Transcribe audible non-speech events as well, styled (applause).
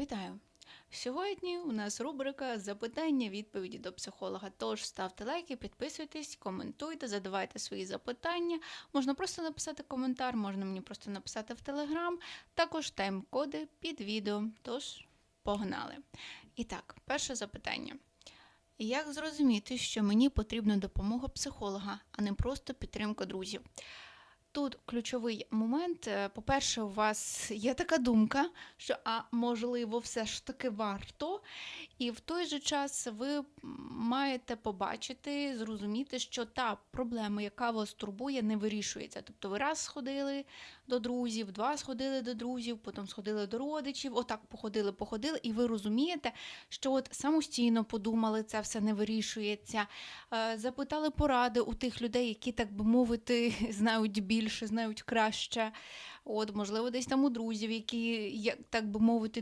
Вітаю! Сьогодні у нас рубрика Запитання-відповіді до психолога. Тож ставте лайки, підписуйтесь, коментуйте, задавайте свої запитання. Можна просто написати коментар, можна мені просто написати в Телеграм. Також тайм-коди під відео. Тож погнали. І так, перше запитання. Як зрозуміти, що мені потрібна допомога психолога, а не просто підтримка друзів? Тут ключовий момент. Е, По-перше, у вас є така думка, що а можливо, все ж таки варто. І в той же час ви маєте побачити, зрозуміти, що та проблема, яка вас турбує, не вирішується. Тобто ви раз сходили до друзів, два сходили до друзів, потім сходили до родичів, отак походили, походили, і ви розумієте, що от самостійно подумали, це все не вирішується. Е, Запитали поради у тих людей, які, так би мовити, (laughs) знають більше, знають краще. От, можливо, десь там у друзів, які, як так би мовити,